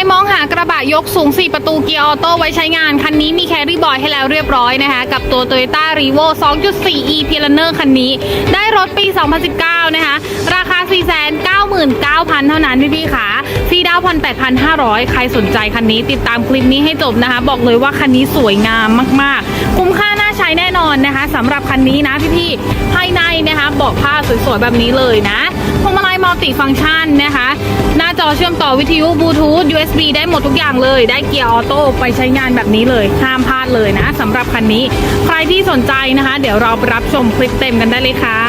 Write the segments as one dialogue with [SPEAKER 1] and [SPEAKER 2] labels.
[SPEAKER 1] รมองหากระบะยกสูง 4 ประตูเกียร์ออโต้ไว้ใช้งาน คันนี้มีแครี่บอยให้แล้วเรียบร้อยนะคะ กับตัว Toyota r e v o 2.4 e p l a n e r คันนี้ ได้รถปี 2019 นะคะ ราคา 499,000 เท่านั้นพี่ๆค่ะฟรีดาวน์ผ่อน8,500ใครสนใจคันนี้ติดตามคลิปนี้ให้จบนะคะ บอกเลยว่าคันนี้สวยงามมากๆ คุ้มค่าน่าใช้แน่นอนนะคะสำหรับคันนี้นะพี่ๆภายในนะคะบาะผ้าสวยๆแบบนี้เลยนะพวงมาลัยมัลติฟังก์ชันนะคะ หน้าจอเชื่อมต่อวิทยุบลูทูธ USB ได้หมดทุกอย่างเลย ได้เกียร์ออโต้ไปใช้งานแบบนี้เลย ห้ามพลาดเลยนะสำหรับคันนี้ ใครที่สนใจนะคะ เดี๋ยวเรารับชมคลิปเต็มกันได้เลยค่ะ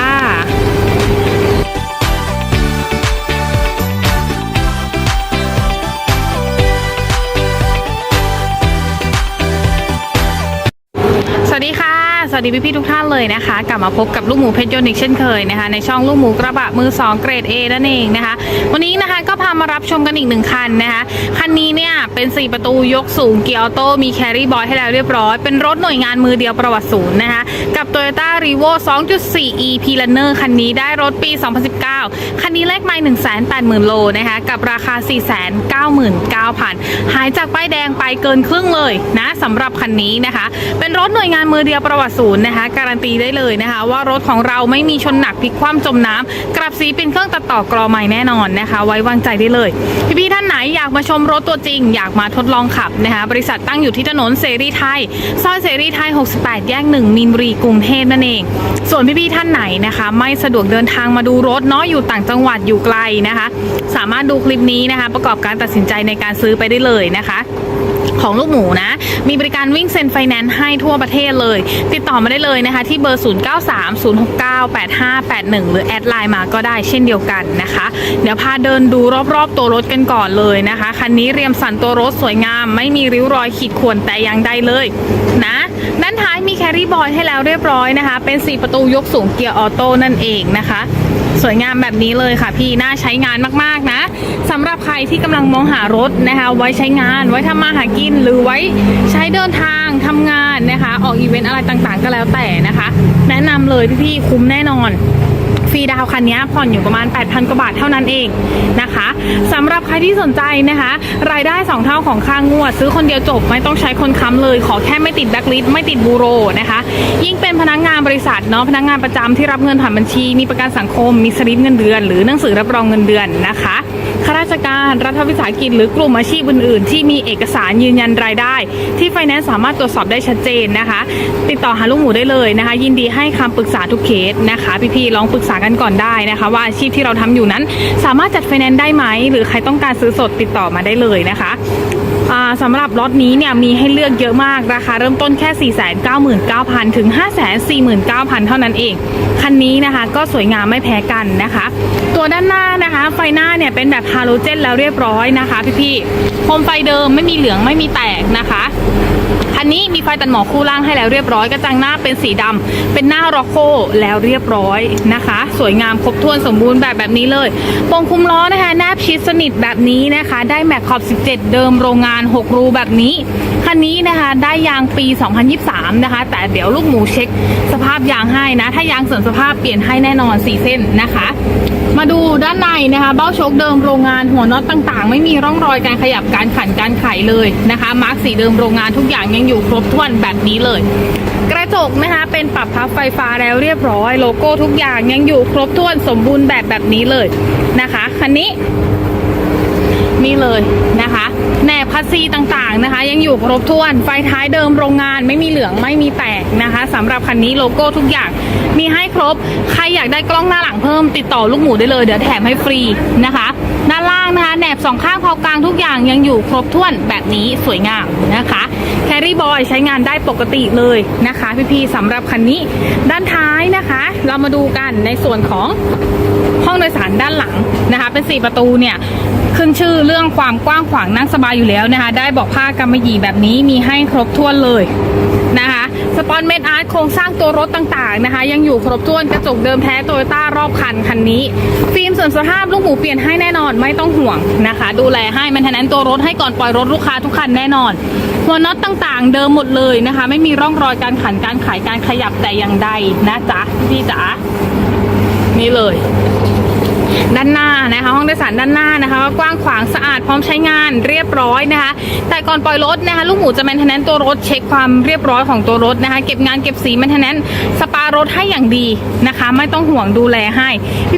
[SPEAKER 1] สวัสดีค่ะ สวัสดีพี่ๆทุกท่านเลยนะคะ กลับมาพบกับลูกหมูเพชรยนต์อีกเช่นเคยนะคะในช่องลูกหมูกระบะมือ 2 เกรด A นั่นเองนะคะ วันนี้นะคะก็พามารับชมกันอีกหนึ่งคันนะคะคันนี้เนี่ยเป็น 4 ประตูยกสูงเกียร์ออโต้มีแครี่บอยให้แล้วเรียบร้อย เป็นรถหน่วยงานมือเดียวประวัติศูนย์นะคะกับ Toyota r e v o 2.4 e p l a n e r คันนี้ได้รถปี 2019 คันนี้เลขไม่180,000 โลนะคะกับราคา 499,000 หายจากป้ายแดงไปเกินครึ่งเลยนะสำหรับคันนี้นะคะ เป็นรถหน่วยงานมือเดียวประวัติศูนะคะ การันตีได้เลยนะคะ ว่ารถของเราไม่มีชนหนักพลิกคว่ำจมน้ำกลับสีเป็นเครื่องตัดต่อกรอใหม่แน่นอนนะคะ ไว้วางใจได้เลย พี่ๆท่านไหนอยากมาชมรถตัวจริง อยากมาทดลองขับนะคะ บริษัทตั้งอยู่ที่ถนนเสรีไทยซอยเสรีไทย 68 แยกหนึ่งมีนบุรีกรุงเทพนั่นเอง ส่วนพี่ๆท่านไหนนะคะ ไม่สะดวกเดินทางมาดูรถเนาะอยู่ต่างจังหวัดอยู่ไกลนะคะ สามารถดูคลิปนี้นะคะ ประกอบการตัดสินใจในการซื้อไปได้เลยนะคะ ของลูกหมูนะ มีบริการวิ่งเซ็นไฟแนนซ์ให้ทั่วประเทศเลย ติดต่อมาได้เลยนะคะ ที่เบอร์ 0930698581 หรือแอดไลน์มาก็ได้เช่นเดียวกันนะคะ เดี๋ยวพาเดินดูรอบๆ ตัวรถกันก่อนเลยนะคะ คันนี้เรียมสันตัวรถสวยงาม ไม่มีริ้วรอยขีดข่วนแต่อย่างใดเลยนะ ด้านท้ายมีแครี่บอยให้แล้วเรียบร้อยนะคะ เป็น 4 ประตูยกสูงเกียร์ออโต้นั่นเองนะคะ สวยงามแบบนี้เลยค่ะพี่น่าใช้งานมากๆนะสำหรับใครที่กำลังมองหารถนะคะ ไว้ใช้งานไว้ทำมาหากินหรือไว้ใช้เดินทางทำงานนะคะ ออกอีเวนต์อะไรต่างๆ ก็แล้วแต่นะคะ แนะนำเลยพี่ๆคุ้มแน่นอนฟรีดาวคันนี้ผ่อนอยู่ประมาณ 8,000 กว่าบาทเท่านั้นเองนะคะ หรับใครที่สนใจนะคะ รายได้ 2 เท่าของค่างวด ซื้อคนเดียวจบไม่ต้องใช้คนค้ำเลย ขอแค่ไม่ติดแบล็คลิสต์ไม่ติดบูโรนะคะ ยิ่งเป็นพนักงานบริษัทเนาะพนักงานประจำที่รับเงินผ่านบัญชี มีประกันสังคมมีสลิปเงินเดือน หรือหนังสือรับรองเงินเดือนนะคะ ข้าราชการรัฐวิสาหกิจหรือกลุ่มอาชีพอื่น ๆ ที่มีเอกสารยืนยันรายได้ ที่ไฟแนนซ์สามารถตรวจสอบได้ชัดเจนนะคะ ติดต่อหาลูกหมูได้เลยนะคะ ยินดีให้คำปรึกษาทุกเคสนะคะ พี่ ๆ ลองปรึกษากันก่อนได้นะคะ ว่าอาชีพที่เราทำอยู่นั้น สามารถจัดไฟแนนซ์ได้ไหมหรือใครต้องการซื้อสดติดต่อมาได้เลยนะคะ สำหรับรถนี้เนี่ยมีให้เลือกเยอะมากราคาเริ่มต้นแค่ 499,000 ถึง 549,000 เท่านั้นเอง คันนี้นะคะก็สวยงามไม่แพ้กันนะคะ ตัวด้านหน้านะคะ ไฟหน้าเนี่ยเป็นแบบฮาโลเจนแล้วเรียบร้อยนะคะพี่ๆโคมไฟเดิมไม่มีเหลืองไม่มีแตกนะคะ นี้มีไฟตัดหมอกคู่ล่างให้แล้วเรียบร้อยกระจังหน้าเป็นสีดำเป็นหน้าร็อกโคแล้วเรียบร้อยนะคะ สวยงามครบถ้วนสมบูรณ์แบบแบบนี้เลยโปรงคุมล้อนะคะแนบชิดสนิทแบบนี้นะคะ ได้แม็กขอบ 17 เดิมโรงงาน 6 รูแบบนี้คันนี้นะคะได้ยางปี 2023 นะคะ แต่เดี๋ยวลูกหมูเช็คสภาพยางให้นะ ถ้ายางเสื่อมสภาพเปลี่ยนให้แน่นอน 4 เส้นนะคะ มาดูด้านในนะคะเบ้าโชคเดิมโรงงานหัวน็อตต่างๆ ไม่มีร่องรอยการขยับการขันการไขเลยนะคะ มาร์กสีเดิมโรงงานทุกอย่างยังอยู่ครบถ้วนแบบนี้เลย กระจกนะคะเป็นปรับพับไฟฟ้าแล้วเรียบร้อย โลโก้ทุกอย่างยังอยู่ครบถ้วนสมบูรณ์แบบแบบนี้เลยนะคะคันนี้นี่เลยนะคะ แหนบคัสซีต่างๆนะคะ ยังอยู่ครบถ้วน ไฟท้ายเดิมโรงงานไม่มีเหลืองไม่มีแตกนะคะสำหรับคันนี้โลโก้ทุกอย่างมีให้ครบ ใครอยากได้กล้องหน้าหลังเพิ่มติดต่อลูกหมูได้เลยเดี๋ยวแถมให้ฟรีนะคะ ด้านล่างนะคะแหนบสองข้างเผากลางทุกอย่างยังอยู่ครบถ้วนแบบนี้สวยงามนะคะ แครี่บอยใช้งานได้ปกติเลยนะคะ พี่ๆสำหรับคันนี้ด้านท้ายนะคะ เรามาดูกันในส่วนของห้องโดยสารด้านหลังนะคะ เป็น 4 ประตูเนี่ยขึ้นชื่อเรื่องความกว้างขวางนั่งสบายอยู่แล้วนะคะ ได้บอกผ้ากำมะหยี่แบบนี้มีให้ครบถ้วนเลยนะคะสปอนเมดอาร์ตโครงสร้างตัวรถต่างๆนะคะ ยังอยู่ครบถ้วนกระจกเดิมแท้โตโยต้ารอบคันคันนี้ ฟิล์มสริมสภาพลูกหมูเปลี่ยนให้แน่นอนไม่ต้องห่วงนะคะ ดูแลให้มันแทนตัวรถให้ก่อนปล่อยรถลูกค้าทุกคันแน่นอน หัวน็อตต่างๆ เดิมหมดเลยนะคะ ไม่มีร่องรอยการขันการขายการขยับแต่อย่างใดนะจ๊ะพี่จ๋านี่เลย ด้านหน้านะคะ ห้องโดยสารด้านหน้านะคะก็กว้างขวางสะอาดพร้อมใช้งานเรียบร้อยนะคะ แต่ก่อนปล่อยรถนะคะลูกหมูจะแมนเทนแนนตัวรถเช็คความเรียบร้อยของตัวรถนะคะ เก็บงานเก็บสีแมนเทนแนนสปารถให้อย่างดีนะคะ ไม่ต้องห่วงดูแลให้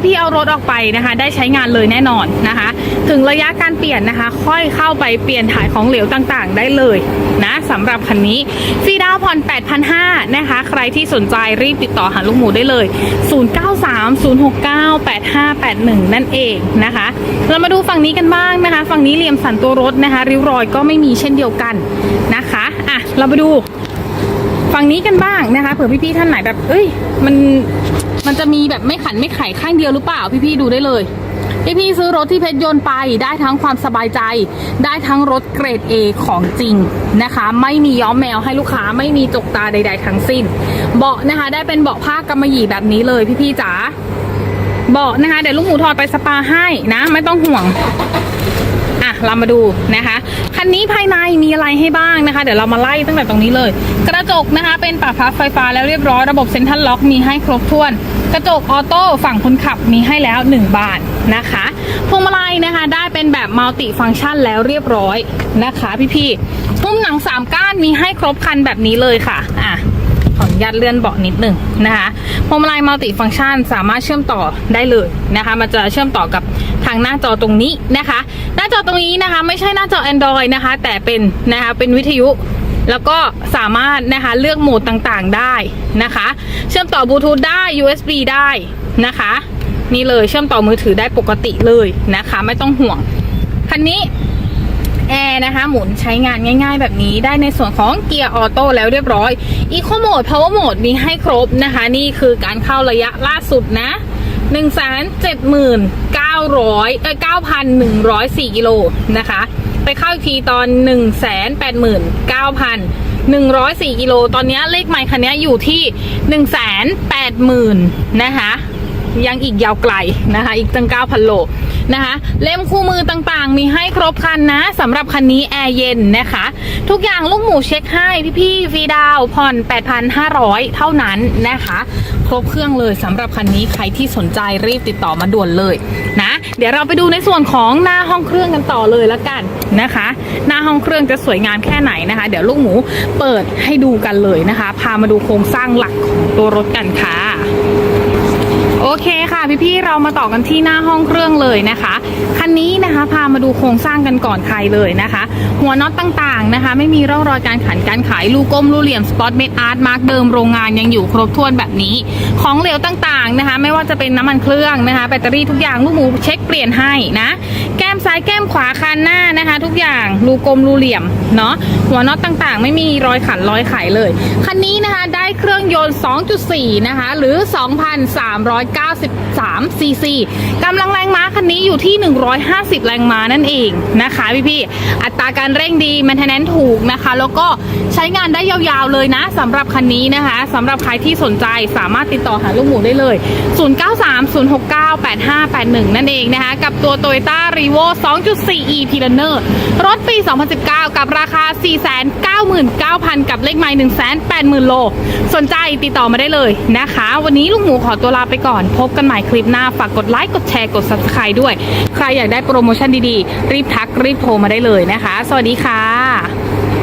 [SPEAKER 1] พี่ๆเอารถออกไปนะคะ ได้ใช้งานเลยแน่นอนนะคะ ถึงระยะการเปลี่ยนนะคะ ค่อยเข้าไปเปลี่ยนถ่ายของเหลวต่างๆ ได้เลยนะสำหรับคันนี้ฟรีดาวน์ผ่อน8,500นะคะ ใครที่สนใจรีบติดต่อหาลูกหมูได้เลย 0930698581 1 นั่นเองนะคะ เรามาดูฝั่งนี้กันบ้างนะคะ ฝั่งนี้เหลี่ยมสันตัวรถนะคะ ริ้วรอยก็ไม่มีเช่นเดียวกันนะคะอะเรามาดูฝั่งนี้กันบ้างนะคะเผื่อพี่ๆท่านไหนแบบ เอ้ย มันมันจะมีแบบไม่ขันไม่ไขข้างเดียวหรือเปล่า พี่ๆดูได้เลยพี่ๆซื้อรถที่เพชรยนต์ไปได้ทั้งความสบายใจ ได้ทั้งรถเกรด A ของจริงนะคะ ไม่มีย้อมแมวให้ลูกค้าไม่มีจกตาใด ๆ ทั้งสิ้น เบาะนะคะ ได้เป็นเบาะผ้ากำมะหยี่แบบนี้เลยพี่ๆจ๋า เบาะนะคะ เดี๋ยวลูกหมูถอดไปสปาให้นะ ไม่ต้องห่วง อะ เรามาดูนะคะ คันนี้ภายในมีอะไรให้บ้างนะคะ เดี๋ยวเรามาไล่ตั้งแต่ตรงนี้เลย กระจกนะคะ เป็นปรับพับไฟฟ้าแล้วเรียบร้อย ระบบเซ็นทรัลล็อกมีให้ครบถ้วน กระจกออโต้ฝั่งคนขับมีให้แล้ว 1 บานนะคะพวงมาลัยนะคะ ได้เป็นแบบมัลติฟังก์ชันแล้วเรียบร้อยนะคะ พี่ๆพุ่มหนังสามก้านมีให้ครบคันแบบนี้เลยค่ะ อะ ออนุญาตเลื่อนเบาะนิดหนึ่งนะคะพวงมาลัยมัลติฟังก์ชันสามารถเชื่อมต่อได้เลยนะคะ มันจะเชื่อมต่อกับทางหน้าจอตรงนี้นะคะ หน้าจอตรงนี้นะคะ ไม่ใช่หน้าจอ Android นะคะ แต่เป็นนะคะเป็นวิทยุแล้วก็สามารถนะคะเลือกโหมดต่างๆได้นะคะ เชื่อมต่อบลูทูธได้ USB ได้นะคะ นี่เลยเชื่อมต่อมือถือได้ปกติเลยนะคะ ไม่ต้องห่วงคันนี้ แอร์นะคะ หมุนใช้งานง่าย ๆ แบบนี้ได้ในส่วนของเกียร์ออโต้แล้วเรียบร้อยอีโคโหมด power mode มีให้ครบนะคะ นี่คือการเข้าระยะล่าสุดนะ1 7 9 0 0 เอ้ย9,104 กิโลนะคะ ไปเข้าอีกทีตอน 1 8 9 104 กิโล ตอนนี้เลขใหม่คันนี้อยู่ที่ 180,000 นะคะ ยังอีกยาวไกลนะคะ อีกตั้ง 9,000 โลนะคะ เล่มคู่มือต่างๆ มีให้ครบคันนะสำหรับคันนี้แอร์เย็นนะคะ ทุกอย่างลูกหมูเช็คให้พี่ๆฟรีดาวผ่อน 8,500 เท่านั้นนะคะ ครบเครื่องเลยสำหรับคันนี้ใครที่สนใจรีบติดต่อมาด่วนเลยนะ เดี๋ยวเราไปดูในส่วนของหน้าห้องเครื่องกันต่อเลยละกันนะคะ หน้าห้องเครื่องจะสวยงามแค่ไหนนะคะ เดี๋ยวลูกหมูเปิดให้ดูกันเลยนะคะ พามาดูโครงสร้างหลักของตัวรถกันค่ะ เคค่ะพี่ๆเรามาต่อกันที่หน้าห้องเครื่องเลยนะคะ คันนี้นะคะพามาดูโครงสร้างกันก่อนใครเลยนะคะ หัวน็อตต่างๆนะคะ ไม่มีร่องรอยการขันการขายลูกกลมลูเหลี่ยมสปอตเมดอาร์ตมาร์กเดิมโรงงานยังอยู่ครบถ้วนแบบนี้ ของเหลวต่างๆนะคะ ไม่ว่าจะเป็นน้ำมันเครื่องนะคะ แบตเตอรี่ทุกอย่างลูกหมูเช็คเปลี่ยนให้นะแก้ ซ้ายแก้มขวาคันหน้านะคะ ทุกอย่างรูกลมรูเหลี่ยมเนาะหัวน็อตต่างๆ ไม่มีรอยขันรอยไขเลย คันนี้นะคะได้เครื่องยนต์ 2.4 นะคะ หรือ 2,393 ซีซีกำลังแรงม้าคันนี้อยู่ที่ 150 แรงม้านั่นเองนะคะพี่ๆอัตราการเร่งดีแมนเทนแนนถูกนะคะ แล้วก็ใช้งานได้ยาวๆเลยนะสำหรับคันนี้นะคะสำหรับใครที่สนใจสามารถติดต่อหาลูกหมูได้เลย 0930698581 นั่นเองนะคะ กับตัว Toyota r e v o 2.4e p l a n e r รถปี 2019 กับราคา 499,000 กับเลขไม้180,000 โล สนใจติดต่อมาได้เลยนะคะ วันนี้ลูกหมูขอตัวลาไปก่อน พบกันใหม่คลิปหน้า ฝากกดไลค์ กดแชร์ กด subscribe ด้วย ใครอยากได้โปรโมชั่นดีๆ รีบทักรีบโทรมาได้เลยนะคะ สวัสดีค่ะ